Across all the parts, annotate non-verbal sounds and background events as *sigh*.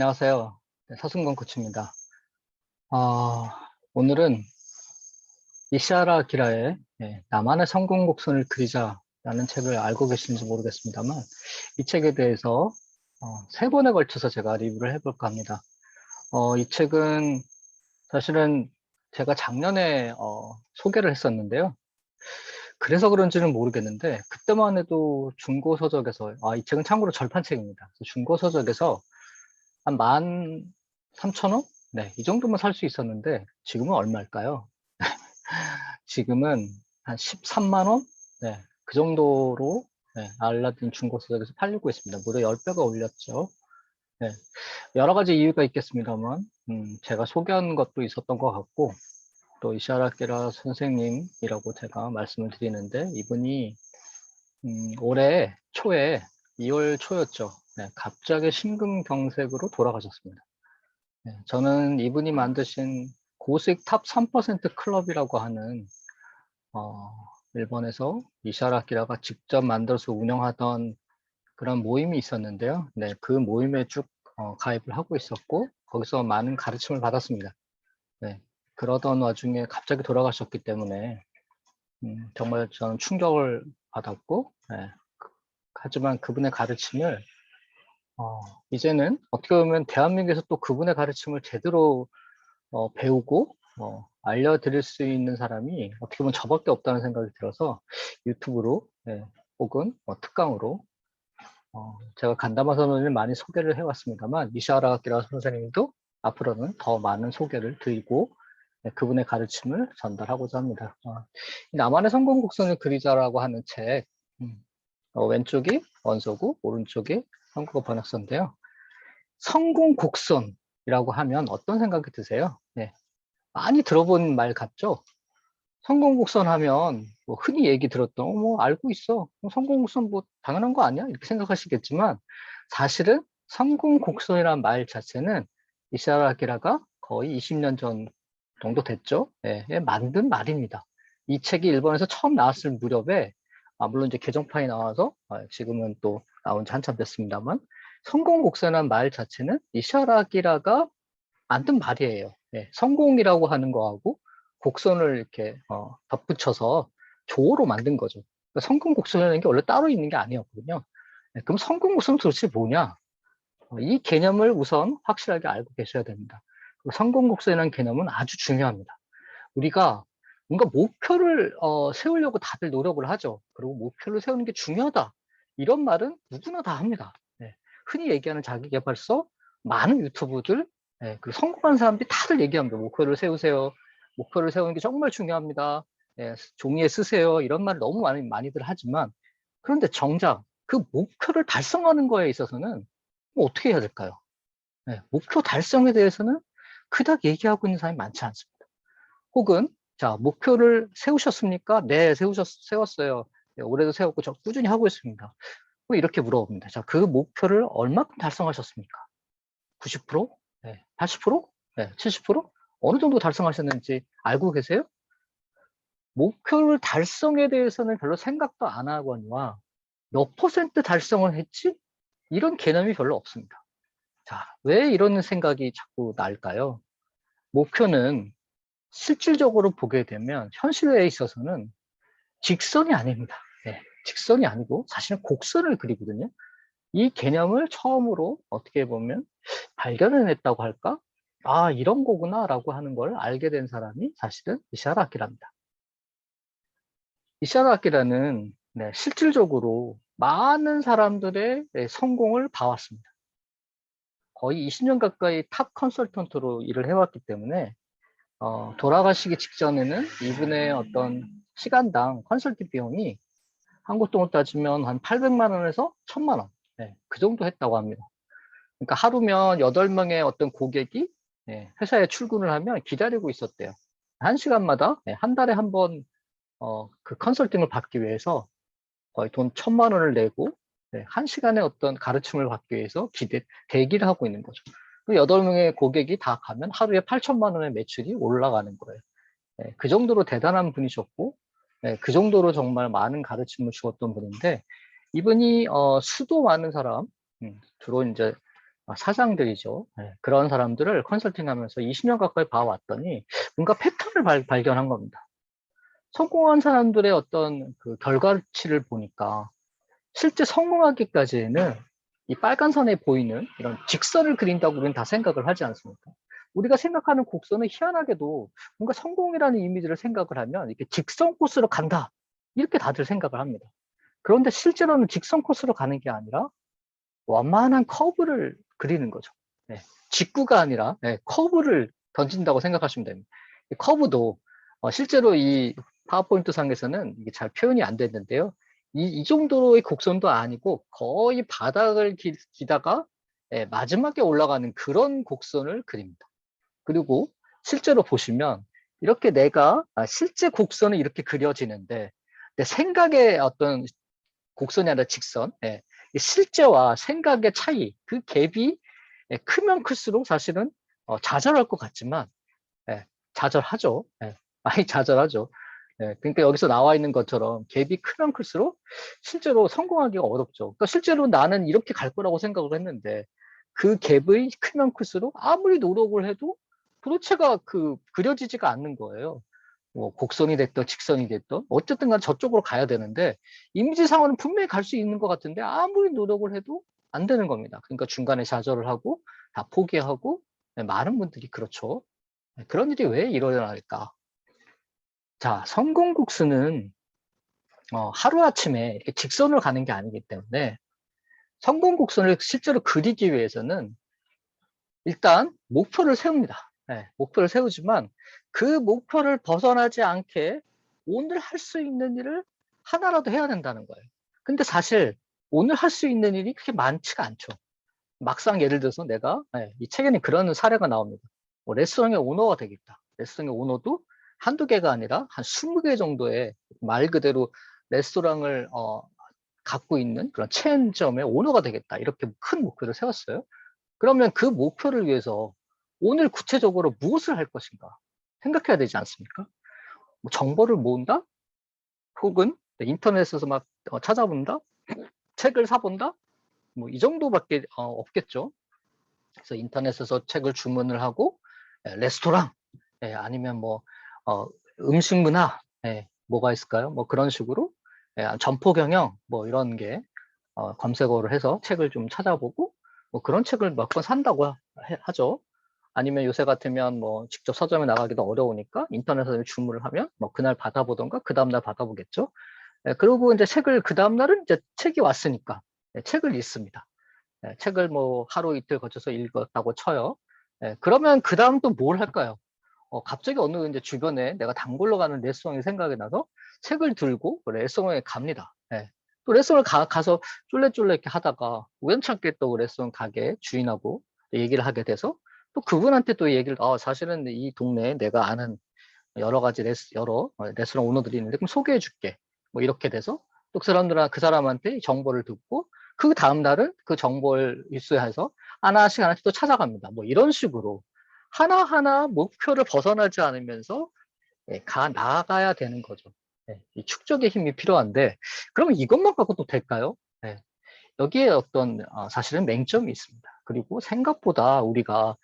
안녕하세요. 네, 서승건 코치입니다. 아, 오늘은 이시아라 기라의 네, 나만의 성공 곡선을 그리자라는 책을 알고 계시는지 모르겠습니다만 이 책에 대해서 어, 세 번에 걸쳐서 제가 리뷰를 해볼까 합니다. 어, 이 책은 사실은 제가 작년에 어, 소개를 했었는데요. 그래서 그런지는 모르겠는데 그때만 해도 중고 서적에서 아, 이 책은 참고로 절판책입니다. 중고 서적에서 한 만 삼천 원? 네, 이 정도만 살수 있었는데 지금은 얼마일까요? *laughs* 지금은 한 13만 원? 네, 그 정도로 네, 알라딘 중고 서적에서 팔리고 있습니다. 무려 10배가 올렸죠. 네, 여러 가지 이유가 있겠습니다만 음, 제가 소개한 것도 있었던 것 같고 또 이샤라키라 선생님이라고 제가 말씀을 드리는데 이분이 음, 올해 초에 2월 초였죠. 네, 갑자기 심근경색으로 돌아가셨습니다. 네, 저는 이분이 만드신 고수익 탑3% 클럽이라고 하는 어, 일본에서 이샤라키라가 직접 만들어서 운영하던 그런 모임이 있었는데요. 네, 그 모임에 쭉 어, 가입을 하고 있었고 거기서 많은 가르침을 받았습니다. 네, 그러던 와중에 갑자기 돌아가셨기 때문에 음, 정말 저는 충격을 받았고 네, 하지만 그분의 가르침을 어, 이제는 어떻게 보면 대한민국에서 또 그분의 가르침을 제대로 어, 배우고 어, 알려드릴 수 있는 사람이 어떻게 보면 저밖에 없다는 생각이 들어서 유튜브로 네, 혹은 뭐 특강으로 어, 제가 간담화 선언을 많이 소개를 해왔습니다만 이샤라 기라 선생님도 앞으로는 더 많은 소개를 드리고 네, 그분의 가르침을 전달하고자 합니다. 어, 나만의 성공 곡선을 그리자라고 하는 책 음, 어, 왼쪽이 원소고 오른쪽이 한국어 번역서인데요. 성공 곡선이라고 하면 어떤 생각이 드세요? 네. 많이 들어본 말 같죠? 성공 곡선 하면 뭐 흔히 얘기 들었던 어, 뭐 알고 있어 뭐 성공 곡선 뭐 당연한 거 아니야 이렇게 생각하시겠지만 사실은 성공 곡선이라는 말 자체는 이사라 아키라가 거의 20년 전 정도 됐죠 네, 만든 말입니다 이 책이 일본에서 처음 나왔을 무렵에 아, 물론 이제 개정판이 나와서 아, 지금은 또 나온 지 한참 됐습니다만 성공 곡선이라는 말 자체는 이샤라기라가 만든 말이에요. 네, 성공이라고 하는 거하고 곡선을 이렇게 어, 덧붙여서 조어로 만든 거죠. 그러니까 성공 곡선이라는 게 원래 따로 있는 게 아니었거든요. 네, 그럼 성공 곡선은 도대체 뭐냐? 어, 이 개념을 우선 확실하게 알고 계셔야 됩니다. 성공 곡선이라는 개념은 아주 중요합니다. 우리가 뭔가 목표를 어, 세우려고 다들 노력을 하죠. 그리고 목표를 세우는 게 중요하다. 이런 말은 누구나 다 합니다. 네. 흔히 얘기하는 자기개발서, 많은 유튜브들, 네. 그 성공한 사람들이 다들 얘기합니다. 목표를 세우세요. 목표를 세우는 게 정말 중요합니다. 네. 종이에 쓰세요. 이런 말을 너무 많이, 많이들 하지만 그런데 정작 그 목표를 달성하는 거에 있어서는 뭐 어떻게 해야 될까요? 네. 목표 달성에 대해서는 그닥 얘기하고 있는 사람이 많지 않습니다. 혹은 자 목표를 세우셨습니까? 네 세우셨 세웠어요. 네, 올해도 세웠고 저 꾸준히 하고 있습니다. 뭐 이렇게 물어봅니다. 자, 그 목표를 얼마큼 달성하셨습니까? 90%? 네, 80%? 네, 70%? 어느 정도 달성하셨는지 알고 계세요? 목표를 달성에 대해서는 별로 생각도 안 하거니와 몇 퍼센트 달성을 했지? 이런 개념이 별로 없습니다. 자, 왜 이런 생각이 자꾸 날까요? 목표는 실질적으로 보게 되면 현실에 있어서는 직선이 아닙니다. 네, 직선이 아니고 사실은 곡선을 그리거든요. 이 개념을 처음으로 어떻게 보면 발견해냈다고 할까? 아 이런 거구나 라고 하는 걸 알게 된 사람이 사실은 이샤라 아키라입니다. 이샤라 아키라는 네, 실질적으로 많은 사람들의 네, 성공을 봐왔습니다. 거의 20년 가까이 탑 컨설턴트로 일을 해왔기 때문에 어, 돌아가시기 직전에는 이분의 어떤 시간당 컨설팅 비용이 한국 돈으로 따지면 한 800만 원에서 1000만 원. 네, 그 정도 했다고 합니다. 그러니까 하루면 8명의 어떤 고객이 네, 회사에 출근을 하면 기다리고 있었대요. 한 시간마다 네, 한 달에 한번 어, 그 컨설팅을 받기 위해서 거의 돈 천만 원을 내고 네, 한 시간에 어떤 가르침을 받기 위해서 기대, 대기를 하고 있는 거죠. 그 8명의 고객이 다 가면 하루에 8천만 원의 매출이 올라가는 거예요. 네, 그 정도로 대단한 분이셨고 네, 그 정도로 정말 많은 가르침을 주었던 분인데 이분이 어, 수도 많은 사람 음, 주로 이제 어, 사장들이죠. 예, 그런 사람들을 컨설팅하면서 20년 가까이 봐왔더니 뭔가 패턴을 발, 발견한 겁니다. 성공한 사람들의 어떤 그 결과치를 보니까 실제 성공하기까지는 이 빨간 선에 보이는 이런 직선을 그린다고 우리는 다 생각을 하지 않습니까? 우리가 생각하는 곡선은 희한하게도 뭔가 성공이라는 이미지를 생각을 하면 이렇게 직선 코스로 간다. 이렇게 다들 생각을 합니다. 그런데 실제로는 직선 코스로 가는 게 아니라 완만한 커브를 그리는 거죠. 네, 직구가 아니라 네, 커브를 던진다고 생각하시면 됩니다. 이 커브도 어, 실제로 이 파워포인트 상에서는 이게 잘 표현이 안 됐는데요. 이, 이 정도의 곡선도 아니고 거의 바닥을 기, 기다가 예, 마지막에 올라가는 그런 곡선을 그립니다. 그리고 실제로 보시면 이렇게 내가 아, 실제 곡선은 이렇게 그려지는데 내 생각의 어떤 곡선이 아니라 직선, 예, 이 실제와 생각의 차이, 그 갭이 예, 크면 클수록 사실은 어, 좌절할 것 같지만 예, 좌절하죠. 예, *laughs* 많이 좌절하죠. 예, 그러니까 여기서 나와 있는 것처럼 갭이 크면 클수록 실제로 성공하기가 어렵죠. 그러니까 실제로 나는 이렇게 갈 거라고 생각을 했는데 그 갭이 크면 클수록 아무리 노력을 해도 도대체가 그 그려지지가 않는 거예요. 뭐 곡선이 됐든 직선이 됐든 어쨌든 간 저쪽으로 가야 되는데 이미지상으로는 분명히 갈 수 있는 것 같은데 아무리 노력을 해도 안 되는 겁니다. 그러니까 중간에 좌절을 하고 다 포기하고 네, 많은 분들이 그렇죠. 네, 그런 일이 왜 일어날까? 자, 성공국수는 어, 하루아침에 이렇게 직선으로 가는 게 아니기 때문에 성공국선을 실제로 그리기 위해서는 일단 목표를 세웁니다. 네, 목표를 세우지만 그 목표를 벗어나지 않게 오늘 할 수 있는 일을 하나라도 해야 된다는 거예요. 근데 사실 오늘 할 수 있는 일이 그렇게 많지가 않죠. 막상 예를 들어서 내가 네, 이 책에는 그런 사례가 나옵니다. 뭐 레스토랑의 오너가 되겠다. 레스토랑의 오너도 한두 개가 아니라 한 20개 정도의 말 그대로 레스토랑을 어, 갖고 있는 그런 체인점의 오너가 되겠다. 이렇게 큰 목표를 세웠어요. 그러면 그 목표를 위해서 오늘 구체적으로 무엇을 할 것인가 생각해야 되지 않습니까? 뭐 정보를 모은다? 혹은 인터넷에서 막 어, 찾아본다? 책을 사본다? 뭐 이 정도밖에 어, 없겠죠. 그래서 인터넷에서 책을 주문을 하고 에, 레스토랑 에, 아니면 뭐 어, 음식 문화 에, 뭐가 있을까요? 뭐 그런 식으로 에, 점포 경영 뭐 이런 게 어, 검색어를 해서 책을 좀 찾아보고 뭐 그런 책을 몇 권 산다고 하, 하죠. 아니면 요새 같으면 뭐 직접 서점에 나가기도 어려우니까 인터넷에서 주문을 하면 뭐 그날 받아보던가 그 다음날 받아보겠죠. 예, 그리고 이제 책을 그 다음날은 이제 책이 왔으니까 예, 책을 읽습니다. 예, 책을 뭐 하루 이틀 거쳐서 읽었다고 쳐요. 예, 그러면 그 다음 또 뭘 할까요? 어, 갑자기 어느 이제 주변에 내가 단골로 가는 레스토랑이 생각이 나서 책을 들고 그 레스토랑에 갑니다. 예. 또 레스토랑 가, 가서 쫄래쫄래 이렇게 하다가 우연찮게 또 레스토랑 가게 주인하고 얘기를 하게 돼서 또 그분한테 또 얘기를 아 사실은 이 동네에 내가 아는 여러 가지 레스, 여러 어, 레스토랑 오너들이 있는데 그럼 소개해 줄게. 뭐 이렇게 돼서 또 그 사람들은 그 사람한테 정보를 듣고 그 다음 날은 그 정보를 입수해서 하나씩 하나씩 또 찾아갑니다. 뭐 이런 식으로 하나하나 목표를 벗어나지 않으면서 예, 가 나가야 되는 거죠. 예, 이 축적의 힘이 필요한데 그러면 이것만 갖고도 될까요? 예, 여기에 어떤 어, 사실은 맹점이 있습니다. 그리고 생각보다 우리가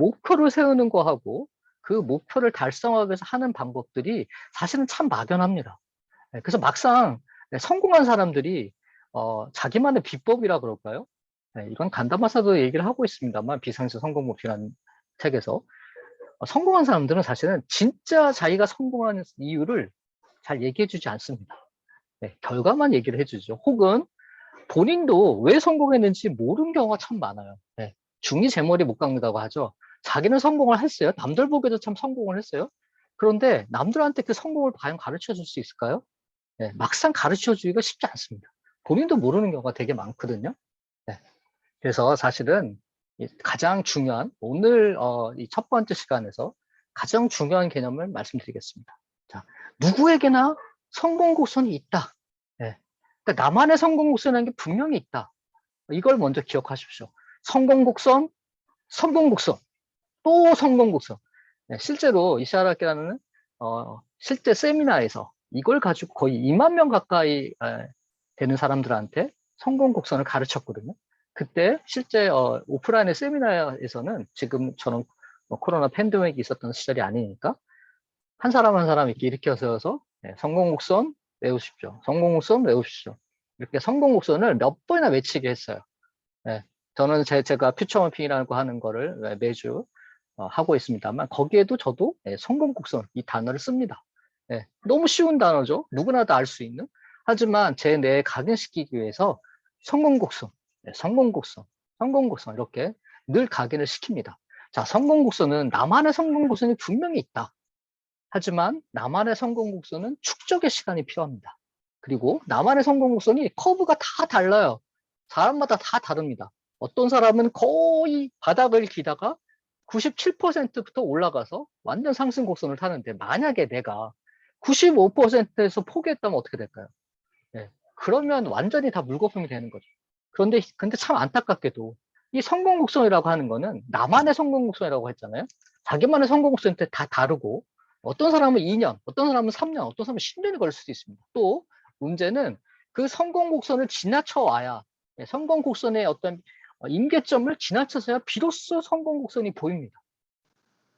목표를 세우는 거하고 그 목표를 달성하기 위해서 하는 방법들이 사실은 참 막연합니다. 네, 그래서 막상 네, 성공한 사람들이 어, 자기만의 비법이라 그럴까요? 네, 이건 간담화사도 얘기를 하고 있습니다만 비상시 성공 목표라는 책에서 어, 성공한 사람들은 사실은 진짜 자기가 성공하는 이유를 잘 얘기해 주지 않습니다. 네, 결과만 얘기를 해주죠. 혹은 본인도 왜 성공했는지 모르는 경우가 참 많아요. 네, 중이 제 머리 못 깎는다고 하죠. 자기는 성공을 했어요. 남들 보기에도 참 성공을 했어요. 그런데 남들한테 그 성공을 과연 가르쳐 줄 수 있을까요? 네, 막상 가르쳐 주기가 쉽지 않습니다. 본인도 모르는 경우가 되게 많거든요. 네, 그래서 사실은 가장 중요한 오늘 어, 이 첫 번째 시간에서 가장 중요한 개념을 말씀드리겠습니다. 자, 누구에게나 성공 곡선이 있다. 네, 그러니까 나만의 성공 곡선이라는 게 분명히 있다. 이걸 먼저 기억하십시오. 성공 곡선, 성공 곡선. 또 성공 곡선. 네, 실제로 이샤라키라는 어, 실제 세미나에서 이걸 가지고 거의 2만 명 가까이 에, 되는 사람들한테 성공 곡선을 가르쳤거든요. 그때 실제 어, 오프라인의 세미나에서는 지금처럼 뭐 코로나 팬데믹이 있었던 시절이 아니니까 한 사람 한 사람 이렇게 일으켜 세워서 네, 성공 곡선 외우십시오. 성공 곡선 외우십시오. 이렇게 성공 곡선을 몇 번이나 외치게 했어요. 네, 저는 제, 제가 퓨처 머핑이라고 하는 거를 네, 매주 어, 하고 있습니다만 거기에도 저도 네, 성공곡선 이 단어를 씁니다. 네, 너무 쉬운 단어죠. 누구나 다 알 수 있는. 하지만 제 뇌에 각인시키기 위해서 성공곡선, 네, 성공곡선, 성공곡선 이렇게 늘 각인을 시킵니다. 자, 성공곡선은 나만의 성공곡선이 분명히 있다. 하지만 나만의 성공곡선은 축적의 시간이 필요합니다. 그리고 나만의 성공곡선이 커브가 다 달라요. 사람마다 다 다릅니다. 어떤 사람은 거의 바닥을 기다가 97%부터 올라가서 완전 상승 곡선을 타는데 만약에 내가 95%에서 포기했다면 어떻게 될까요? 네, 그러면 완전히 다 물거품이 되는 거죠. 그런데 근데 참 안타깝게도 이 성공 곡선이라고 하는 거는 나만의 성공 곡선이라고 했잖아요. 자기만의 성공 곡선이 다 다르고 어떤 사람은 2년, 어떤 사람은 3년, 어떤 사람은 10년이 걸릴 수도 있습니다. 또 문제는 그 성공 곡선을 지나쳐 와야 네, 성공 곡선의 어떤 임계점을 지나쳐서야 비로소 성공 곡선이 보입니다.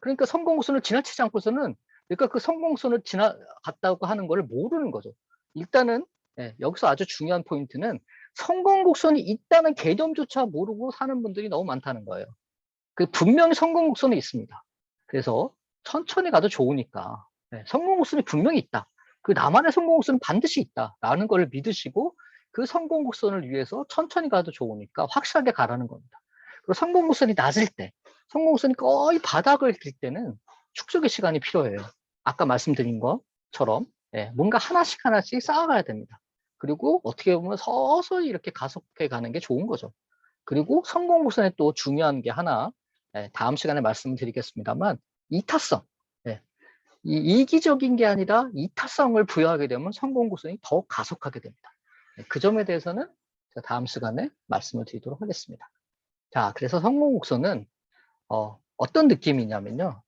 그러니까 성공 곡선을 지나치지 않고서는 그러니까 그 성공 곡선을 지나갔다고 하는 것을 모르는 거죠. 일단은 네, 여기서 아주 중요한 포인트는 성공 곡선이 있다는 개념조차 모르고 사는 분들이 너무 많다는 거예요. 그 분명히 성공 곡선이 있습니다. 그래서 천천히 가도 좋으니까 네, 성공 곡선이 분명히 있다. 그 나만의 성공 곡선은 반드시 있다라는 걸 믿으시고 그 성공 곡선을 위해서 천천히 가도 좋으니까 확실하게 가라는 겁니다. 그리고 성공 곡선이 낮을 때, 성공 곡선이 거의 바닥을 길 때는 축적의 시간이 필요해요. 아까 말씀드린 것처럼 네, 뭔가 하나씩 하나씩 쌓아가야 됩니다. 그리고 어떻게 보면 서서히 이렇게 가속해 가는 게 좋은 거죠. 그리고 성공 곡선에 또 중요한 게 하나 네, 다음 시간에 말씀을 드리겠습니다만 이타성. 네. 이 이기적인 게 아니라 이타성을 부여하게 되면 성공 곡선이 더 가속하게 됩니다. 네, 그 점에 대해서는 다음 시간에 말씀을 드리도록 하겠습니다. 자, 그래서 성공 곡선은 어, 어떤 느낌이냐면요.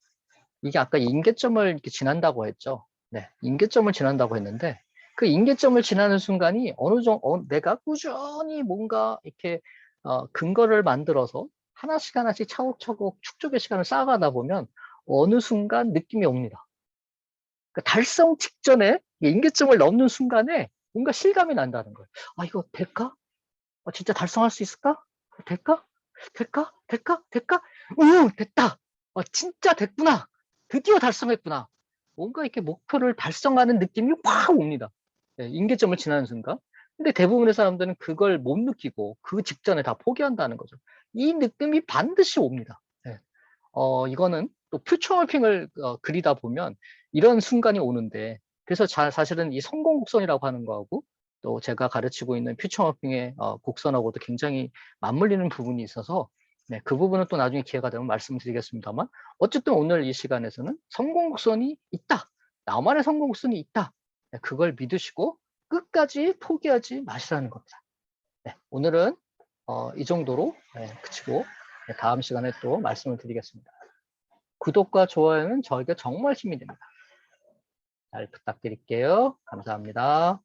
이게 아까 임계점을 이렇게 지난다고 했죠. 네, 임계점을 지난다고 했는데 그 임계점을 지나는 순간이 어느 정도 어, 내가 꾸준히 뭔가 이렇게 어, 근거를 만들어서 하나씩 하나씩 차곡차곡 축적의 시간을 쌓아가다 보면 어느 순간 느낌이 옵니다. 그러니까 달성 직전에 임계점을 넘는 순간에 뭔가 실감이 난다는 거예요. 아 이거 될까? 아, 진짜 달성할 수 있을까? 될까? 될까? 될까? 될까? 오 됐다. 아, 진짜 됐구나. 드디어 달성했구나. 뭔가 이렇게 목표를 달성하는 느낌이 확 옵니다. 네, 임계점을 지나는 순간. 근데 대부분의 사람들은 그걸 못 느끼고 그 직전에 다 포기한다는 거죠. 이 느낌이 반드시 옵니다. 네. 어, 이거는 또 퓨처 월핑을 어, 그리다 보면 이런 순간이 오는데 그래서 자, 사실은 이 성공 곡선이라고 하는 거하고 또 제가 가르치고 있는 퓨처월핑의 어, 곡선하고도 굉장히 맞물리는 부분이 있어서 네, 그 부분은 또 나중에 기회가 되면 말씀드리겠습니다만 어쨌든 오늘 이 시간에서는 성공 곡선이 있다. 나만의 성공 곡선이 있다. 네, 그걸 믿으시고 끝까지 포기하지 마시라는 겁니다. 네, 오늘은 어, 이 정도로 네, 그치고 네, 다음 시간에 또 말씀을 드리겠습니다. 구독과 좋아요는 저에게 정말 힘이 됩니다. 잘 부탁드릴게요. 감사합니다.